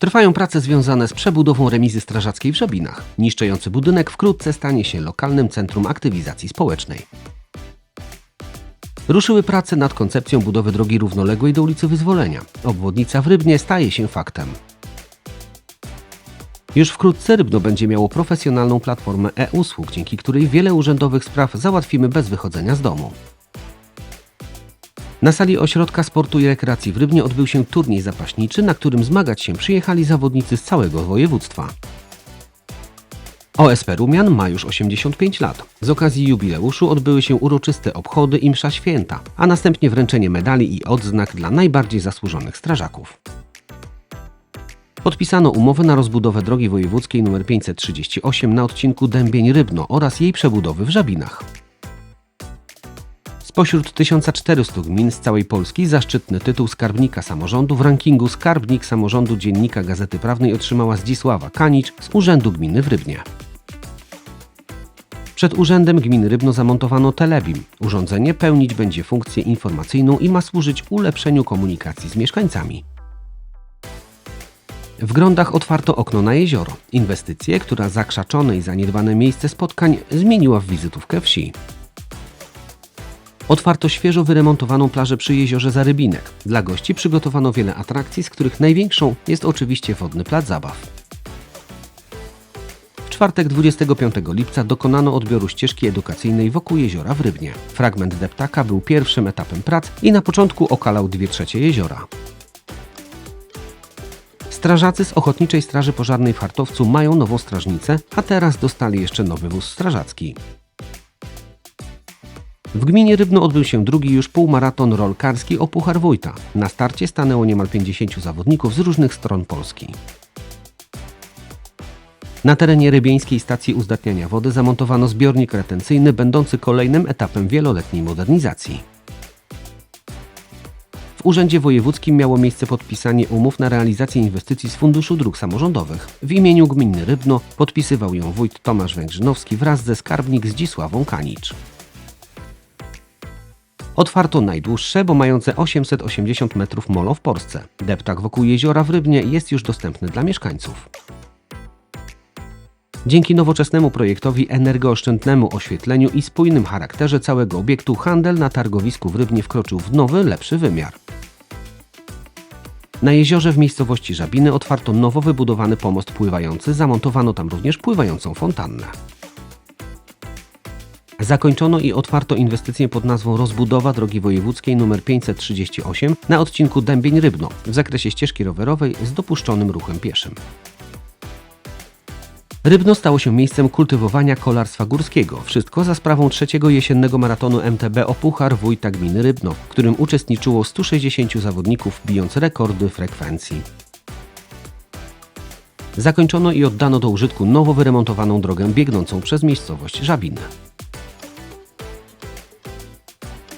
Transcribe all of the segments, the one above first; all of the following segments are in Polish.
Trwają prace związane z przebudową remizy strażackiej w Żabinach. Niszczejący budynek wkrótce stanie się lokalnym centrum aktywizacji społecznej. Ruszyły prace nad koncepcją budowy drogi równoległej do ulicy Wyzwolenia. Obwodnica w Rybnie staje się faktem. Już wkrótce Rybno będzie miało profesjonalną platformę e-usług, dzięki której wiele urzędowych spraw załatwimy bez wychodzenia z domu. Na sali Ośrodka Sportu i Rekreacji w Rybnie odbył się turniej zapaśniczy, na którym zmagać się przyjechali zawodnicy z całego województwa. OSP Rumian ma już 85 lat. Z okazji jubileuszu odbyły się uroczyste obchody i msza święta, a następnie wręczenie medali i odznak dla najbardziej zasłużonych strażaków. Podpisano umowę na rozbudowę drogi wojewódzkiej nr 538 na odcinku Dębień-Rybno oraz jej przebudowy w Żabinach. Spośród 1400 gmin z całej Polski zaszczytny tytuł skarbnika samorządu w rankingu Skarbnik Samorządu Dziennika Gazety Prawnej otrzymała Zdzisława Kanicz z Urzędu Gminy w Rybnie. Przed Urzędem Gminy Rybno zamontowano telebim. Urządzenie pełnić będzie funkcję informacyjną i ma służyć ulepszeniu komunikacji z mieszkańcami. W Grądach otwarto okno na jezioro. Inwestycję, która zakrzaczone i zaniedbane miejsce spotkań zmieniła w wizytówkę wsi. Otwarto świeżo wyremontowaną plażę przy jeziorze Zarybinek. Dla gości przygotowano wiele atrakcji, z których największą jest oczywiście wodny plac zabaw. Czwartek 25 lipca dokonano odbioru ścieżki edukacyjnej wokół jeziora w Rybnie. Fragment deptaka był pierwszym etapem prac i na początku okalał dwie trzecie jeziora. Strażacy z Ochotniczej Straży Pożarnej w Hartowcu mają nową strażnicę, a teraz dostali jeszcze nowy wóz strażacki. W gminie Rybno odbył się drugi już półmaraton rolkarski o Puchar Wójta. Na starcie stanęło niemal 50 zawodników z różnych stron Polski. Na terenie rybieńskiej stacji uzdatniania wody zamontowano zbiornik retencyjny będący kolejnym etapem wieloletniej modernizacji. W Urzędzie Wojewódzkim miało miejsce podpisanie umów na realizację inwestycji z Funduszu Dróg Samorządowych. W imieniu gminy Rybno podpisywał ją wójt Tomasz Węgrzynowski wraz ze skarbnik Zdzisławą Kanicz. Otwarto najdłuższe, bo mające 880 metrów molo w Polsce. Deptak wokół jeziora w Rybnie jest już dostępny dla mieszkańców. Dzięki nowoczesnemu projektowi, energooszczędnemu oświetleniu i spójnym charakterze całego obiektu, handel na targowisku w Rybnie wkroczył w nowy, lepszy wymiar. Na jeziorze w miejscowości Żabiny otwarto nowo wybudowany pomost pływający, zamontowano tam również pływającą fontannę. Zakończono i otwarto inwestycję pod nazwą Rozbudowa drogi wojewódzkiej nr 538 na odcinku Dębień-Rybno w zakresie ścieżki rowerowej z dopuszczonym ruchem pieszym. Rybno stało się miejscem kultywowania kolarstwa górskiego. Wszystko za sprawą trzeciego jesiennego maratonu MTB o Puchar Wójta Gminy Rybno, w którym uczestniczyło 160 zawodników bijąc rekordy frekwencji. Zakończono i oddano do użytku nowo wyremontowaną drogę biegnącą przez miejscowość Żabinę.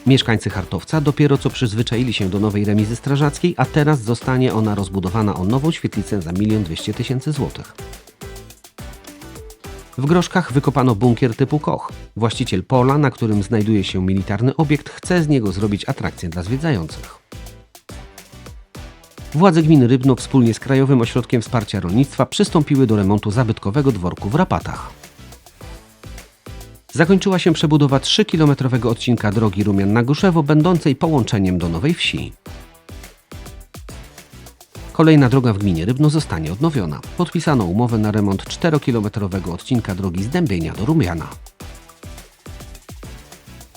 Mieszkańcy Hartowca dopiero co przyzwyczaili się do nowej remizy strażackiej, a teraz zostanie ona rozbudowana o nową świetlicę za 1 200 tysięcy złotych. W Groszkach wykopano bunkier typu Koch. Właściciel pola, na którym znajduje się militarny obiekt, chce z niego zrobić atrakcję dla zwiedzających. Władze gminy Rybno wspólnie z Krajowym Ośrodkiem Wsparcia Rolnictwa przystąpiły do remontu zabytkowego dworku w Rapatach. Zakończyła się przebudowa 3-kilometrowego odcinka drogi Rumian na Guszewo, będącej połączeniem do Nowej Wsi. Kolejna droga w gminie Rybno zostanie odnowiona. Podpisano umowę na remont 4-kilometrowego odcinka drogi z Dębienia do Rumiana.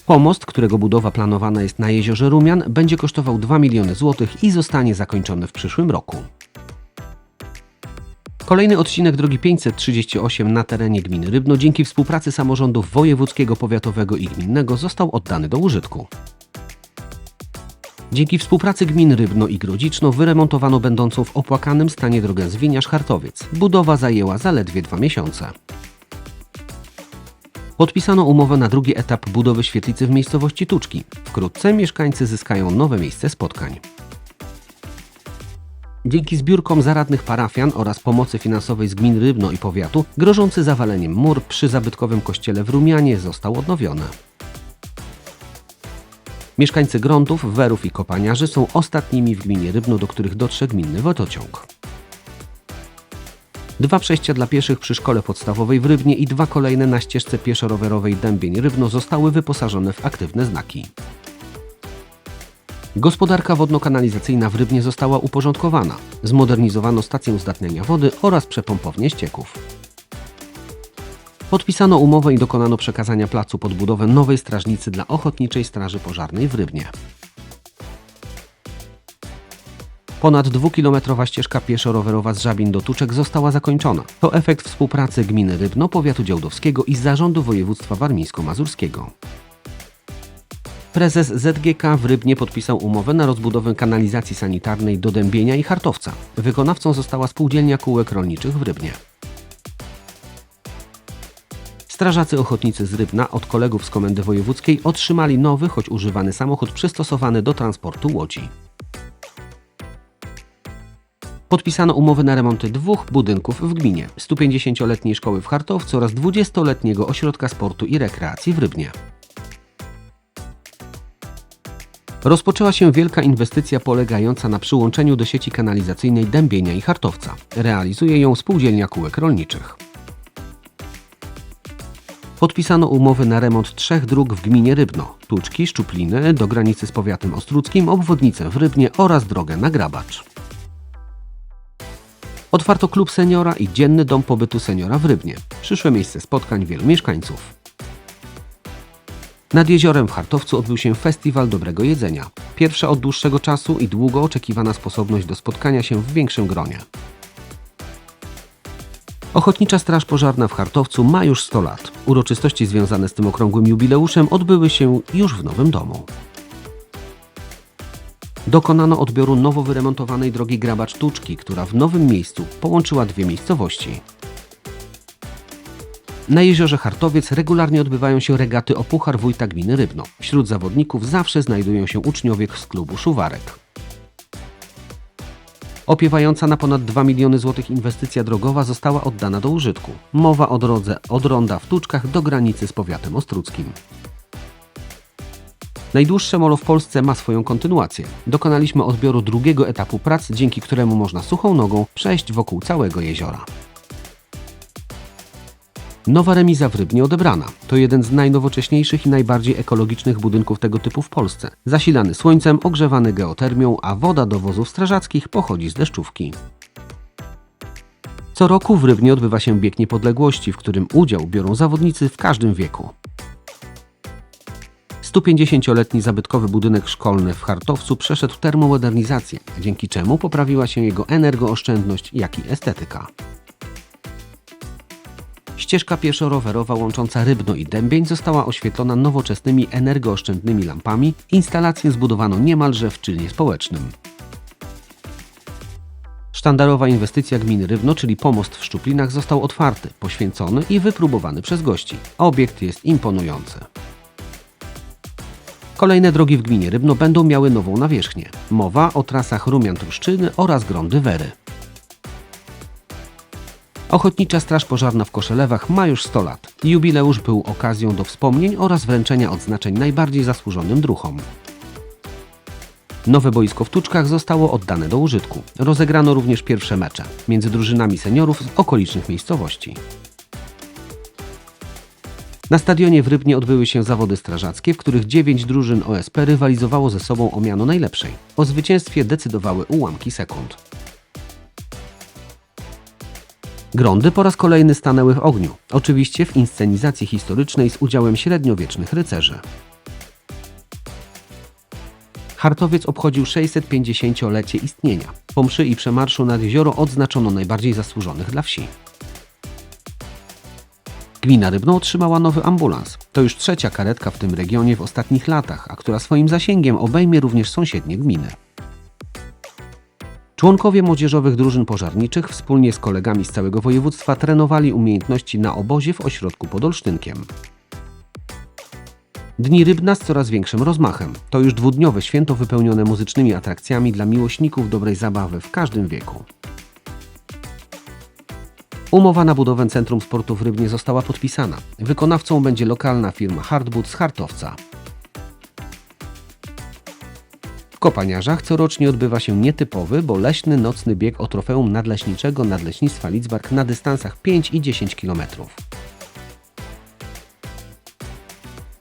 Pomost, którego budowa planowana jest na jeziorze Rumian, będzie kosztował 2 miliony złotych i zostanie zakończony w przyszłym roku. Kolejny odcinek drogi 538 na terenie gminy Rybno dzięki współpracy samorządów wojewódzkiego, powiatowego i gminnego został oddany do użytku. Dzięki współpracy gmin Rybno i Grodziczno wyremontowano będącą w opłakanym stanie drogę Zwiniarz-Hartowiec. Budowa zajęła zaledwie dwa miesiące. Podpisano umowę na drugi etap budowy świetlicy w miejscowości Tuczki. Wkrótce mieszkańcy zyskają nowe miejsce spotkań. Dzięki zbiórkom zaradnych parafian oraz pomocy finansowej z gmin Rybno i powiatu, grożący zawaleniem mur przy zabytkowym kościele w Rumianie został odnowiony. Mieszkańcy Grądów, Werów i Kopaniarzy są ostatnimi w gminie Rybno, do których dotrze gminny wodociąg. Dwa przejścia dla pieszych przy szkole podstawowej w Rybnie i dwa kolejne na ścieżce pieszo-rowerowej Dębień-Rybno zostały wyposażone w aktywne znaki. Gospodarka wodno-kanalizacyjna w Rybnie została uporządkowana. Zmodernizowano stację uzdatniania wody oraz przepompownię ścieków. Podpisano umowę i dokonano przekazania placu pod budowę nowej strażnicy dla Ochotniczej Straży Pożarnej w Rybnie. Ponad dwukilometrowa ścieżka pieszo-rowerowa z Żabin do Tuczek została zakończona. To efekt współpracy gminy Rybno, powiatu działdowskiego i zarządu województwa warmińsko-mazurskiego. Prezes ZGK w Rybnie podpisał umowę na rozbudowę kanalizacji sanitarnej do Dębienia i Hartowca. Wykonawcą została spółdzielnia kółek rolniczych w Rybnie. Strażacy ochotnicy z Rybna od kolegów z Komendy Wojewódzkiej otrzymali nowy, choć używany samochód przystosowany do transportu łodzi. Podpisano umowy na remonty dwóch budynków w gminie: 150-letniej szkoły w Hartowcu oraz 20-letniego ośrodka sportu i rekreacji w Rybnie. Rozpoczęła się wielka inwestycja polegająca na przyłączeniu do sieci kanalizacyjnej Dębienia i Hartowca. Realizuje ją spółdzielnia kółek rolniczych. Podpisano umowy na remont trzech dróg w gminie Rybno. Tuczki, Szczupliny, do granicy z powiatem ostruckim, obwodnicę w Rybnie oraz drogę na Grabacz. Otwarto klub seniora i dzienny dom pobytu seniora w Rybnie. Przyszłe miejsce spotkań wielu mieszkańców. Nad jeziorem w Hartowcu odbył się festiwal dobrego jedzenia. Pierwsza od dłuższego czasu i długo oczekiwana sposobność do spotkania się w większym gronie. Ochotnicza Straż Pożarna w Hartowcu ma już 100 lat. Uroczystości związane z tym okrągłym jubileuszem odbyły się już w nowym domu. Dokonano odbioru nowo wyremontowanej drogi Grabacz-Tuczki, która w nowym miejscu połączyła dwie miejscowości. Na jeziorze Hartowiec regularnie odbywają się regaty o Puchar Wójta Gminy Rybno. Wśród zawodników zawsze znajdują się uczniowie z klubu Szuwarek. Opiewająca na ponad 2 miliony złotych inwestycja drogowa została oddana do użytku. Mowa o drodze od ronda w Tuczkach do granicy z powiatem ostruckim. Najdłuższe molo w Polsce ma swoją kontynuację. Dokonaliśmy odbioru drugiego etapu prac, dzięki któremu można suchą nogą przejść wokół całego jeziora. Nowa remiza w Rybnie odebrana. To jeden z najnowocześniejszych i najbardziej ekologicznych budynków tego typu w Polsce. Zasilany słońcem, ogrzewany geotermią, a woda do wozów strażackich pochodzi z deszczówki. Co roku w Rybnie odbywa się bieg niepodległości, w którym udział biorą zawodnicy w każdym wieku. 150-letni zabytkowy budynek szkolny w Hartowcu przeszedł termomodernizację, dzięki czemu poprawiła się jego energooszczędność, jak i estetyka. Ścieżka pieszo-rowerowa łącząca Rybno i Dębień została oświetlona nowoczesnymi energooszczędnymi lampami. Instalację zbudowano niemalże w czynie społecznym. Sztandarowa inwestycja gminy Rybno, czyli pomost w Szczuplinach, został otwarty, poświęcony i wypróbowany przez gości. Obiekt jest imponujący. Kolejne drogi w gminie Rybno będą miały nową nawierzchnię. Mowa o trasach Rumian-Truszczyny oraz Grądy-Wery. Ochotnicza Straż Pożarna w Koszelewach ma już 100 lat. Jubileusz był okazją do wspomnień oraz wręczenia odznaczeń najbardziej zasłużonym druhom. Nowe boisko w Tuczkach zostało oddane do użytku. Rozegrano również pierwsze mecze między drużynami seniorów z okolicznych miejscowości. Na stadionie w Rybnie odbyły się zawody strażackie, w których dziewięć drużyn OSP rywalizowało ze sobą o miano najlepszej. O zwycięstwie decydowały ułamki sekund. Grądy po raz kolejny stanęły w ogniu, oczywiście w inscenizacji historycznej z udziałem średniowiecznych rycerzy. Hartowiec obchodził 650-lecie istnienia. Po mszy i przemarszu nad jezioro odznaczono najbardziej zasłużonych dla wsi. Gmina Rybno otrzymała nowy ambulans. To już trzecia karetka w tym regionie w ostatnich latach, a która swoim zasięgiem obejmie również sąsiednie gminy. Członkowie młodzieżowych drużyn pożarniczych wspólnie z kolegami z całego województwa trenowali umiejętności na obozie w ośrodku pod Olsztynkiem. Dni Rybna z coraz większym rozmachem. To już dwudniowe święto wypełnione muzycznymi atrakcjami dla miłośników dobrej zabawy w każdym wieku. Umowa na budowę Centrum Sportu w Rybnie została podpisana. Wykonawcą będzie lokalna firma Hardwood z Hartowca. Kopaniarzach corocznie odbywa się nietypowy, bo leśny nocny bieg o trofeum nadleśniczego Nadleśnictwa Lidzbark na dystansach 5 i 10 km.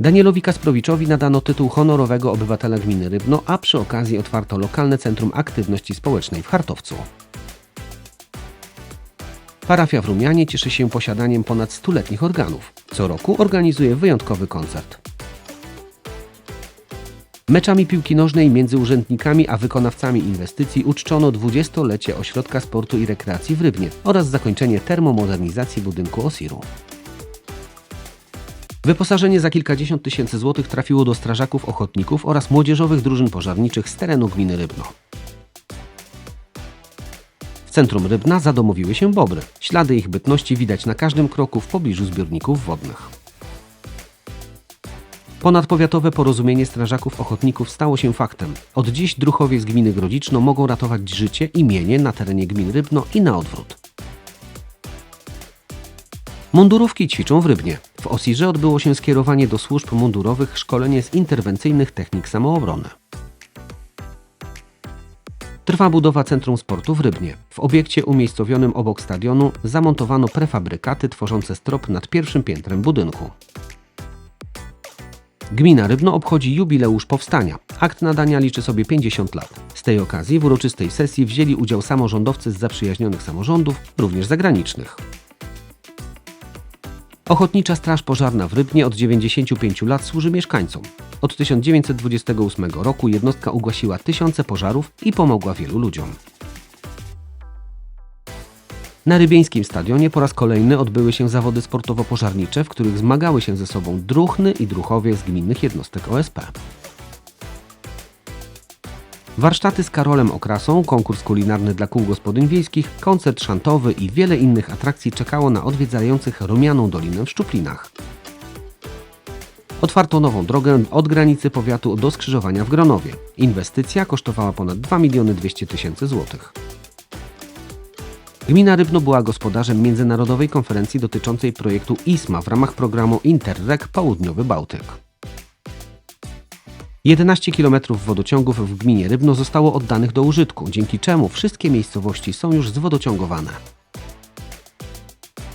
Danielowi Kasprowiczowi nadano tytuł honorowego obywatela gminy Rybno, a przy okazji otwarto lokalne Centrum Aktywności Społecznej w Hartowcu. Parafia w Rumianie cieszy się posiadaniem ponad stuletnich organów. Co roku organizuje wyjątkowy koncert. Meczami piłki nożnej między urzędnikami a wykonawcami inwestycji uczczono 20-lecie Ośrodka Sportu i Rekreacji w Rybnie oraz zakończenie termomodernizacji budynku Osiru. Wyposażenie za kilkadziesiąt tysięcy złotych trafiło do strażaków ochotników oraz młodzieżowych drużyn pożarniczych z terenu gminy Rybno. W centrum Rybna zadomowiły się bobry. Ślady ich bytności widać na każdym kroku w pobliżu zbiorników wodnych. Ponadpowiatowe porozumienie strażaków ochotników stało się faktem. Od dziś druchowie z gminy Grodziczno mogą ratować życie i mienie na terenie gmin Rybno i na odwrót. Mundurówki ćwiczą w Rybnie. W Osirze odbyło się skierowanie do służb mundurowych szkolenie z interwencyjnych technik samoobrony. Trwa budowa Centrum Sportu w Rybnie. W obiekcie umiejscowionym obok stadionu zamontowano prefabrykaty tworzące strop nad pierwszym piętrem budynku. Gmina Rybno obchodzi jubileusz powstania. Akt nadania liczy sobie 50 lat. Z tej okazji w uroczystej sesji wzięli udział samorządowcy z zaprzyjaźnionych samorządów, również zagranicznych. Ochotnicza Straż Pożarna w Rybnie od 95 lat służy mieszkańcom. Od 1928 roku jednostka ugasiła tysiące pożarów i pomogła wielu ludziom. Na rybieńskim stadionie po raz kolejny odbyły się zawody sportowo-pożarnicze, w których zmagały się ze sobą Druchny i Druchowie z gminnych jednostek OSP. Warsztaty z Karolem Okrasą, konkurs kulinarny dla kół gospodyń wiejskich, koncert szantowy i wiele innych atrakcji czekało na odwiedzających Rumianą Dolinę w Szczuplinach. Otwarto nową drogę od granicy powiatu do skrzyżowania w Gronowie. Inwestycja kosztowała ponad 2 miliony 200 tysięcy złotych. Gmina Rybno była gospodarzem międzynarodowej konferencji dotyczącej projektu ISMA w ramach programu Interreg Południowy Bałtyk. 11 km wodociągów w gminie Rybno zostało oddanych do użytku, dzięki czemu wszystkie miejscowości są już zwodociągowane.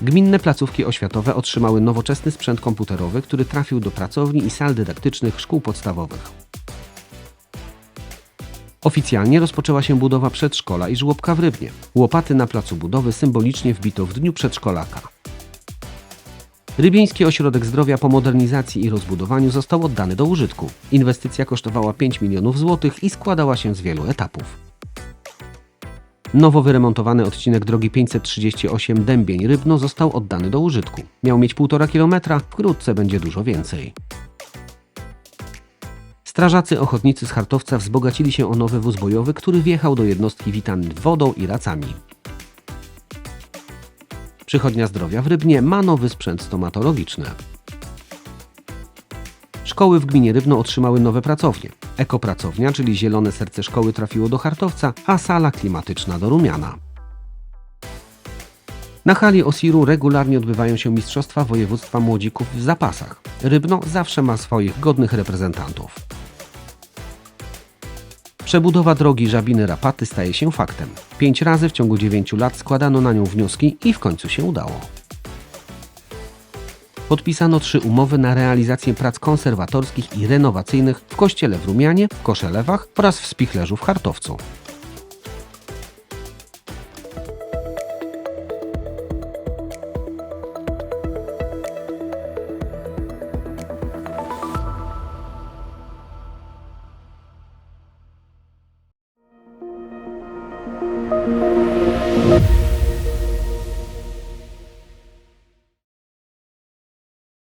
Gminne placówki oświatowe otrzymały nowoczesny sprzęt komputerowy, który trafił do pracowni i sal dydaktycznych szkół podstawowych. Oficjalnie rozpoczęła się budowa przedszkola i żłobka w Rybnie. Łopaty na placu budowy symbolicznie wbito w dniu przedszkolaka. Rybieński Ośrodek Zdrowia po modernizacji i rozbudowaniu został oddany do użytku. Inwestycja kosztowała 5 milionów złotych i składała się z wielu etapów. Nowo wyremontowany odcinek drogi 538 Dębień-Rybno został oddany do użytku. Miał mieć 1,5 kilometra, wkrótce będzie dużo więcej. Strażacy ochotnicy z Hartowca wzbogacili się o nowy wóz bojowy, który wjechał do jednostki witany wodą i racami. Przychodnia Zdrowia w Rybnie ma nowy sprzęt stomatologiczny. Szkoły w gminie Rybno otrzymały nowe pracownie. Ekopracownia, czyli zielone serce szkoły trafiło do Hartowca, a sala klimatyczna do Rumiana. Na hali Osiru regularnie odbywają się Mistrzostwa Województwa Młodzików w zapasach. Rybno zawsze ma swoich godnych reprezentantów. Przebudowa drogi Żabiny-Rapaty staje się faktem. Pięć razy w ciągu dziewięciu lat składano na nią wnioski i w końcu się udało. Podpisano trzy umowy na realizację prac konserwatorskich i renowacyjnych w kościele w Rumianie, w Koszelewach oraz w Spichlerzu w Hartowcu.